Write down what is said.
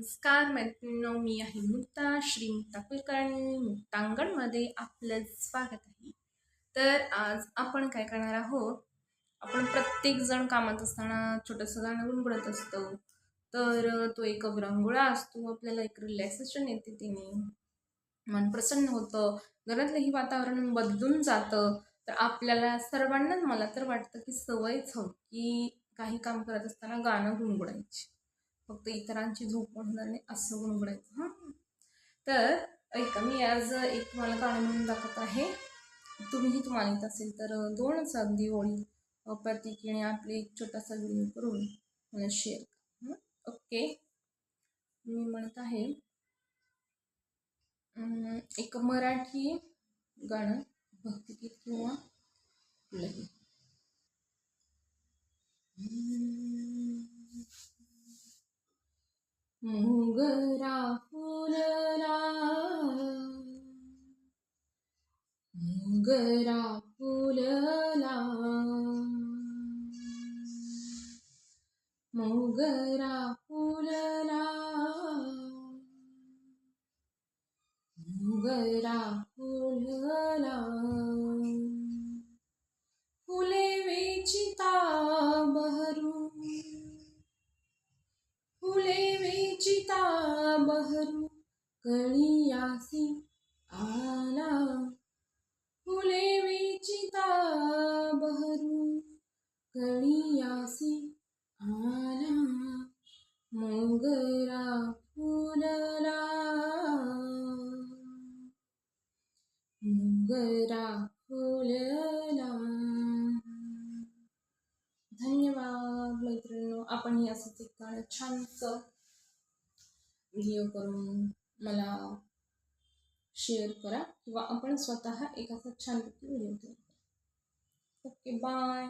नमस्कार मैत्रिणींनो मी आहे मुक्ता श्री मुक्ता कुलकर्णी मुक्तांगणमध्ये आपलं स्वागत आहे. तर आज आपण काय करणार आहोत? आपण प्रत्येक जण कामात असताना छोटंसं गाणं गुणगुणत असतो. तर तो एक विरंगुळा असतो आपल्याला एक रिलॅक्सेशन येते तिने. मन प्रसन्न होतं घरातलंही वातावरण बदलून जातं. तर आपल्याला सर्वांनाच मला तर वाटतं की सवयच हो की काही काम करत असताना गाणं गुणगुणायची. फक्त इतरांची झोप होणार नाही असं गुणगुणायचं हां. तर ऐका मी आज एक तुम्हाला गाणं म्हणून दाखवत आहे. तुम्हीही तुम्हाला येत असेल तर दोनच अगदी ओळी प्रत्येकीने आपले एक छोटासा व्हिडिओ करून मला शेअर ओके. मी म्हणत आहे एक मराठी गाणं भक्तिगीत किंवा मोगरा फुलला मोगरा फुलला मोगरा फुलला मोगरा फुलला बहरू कळियासी आला. फुले वेचिता बहरू कळियासी आला. मोगरा फुलला. मोगरा फुलला. धन्यवाद मैत्रिणींनो आपण असंच एक गाणं छानसं व्हिडिओ करून मला शेअर करा किंवा आपण स्वतः एखादा छानपैकी व्हिडिओ करू. Okay bye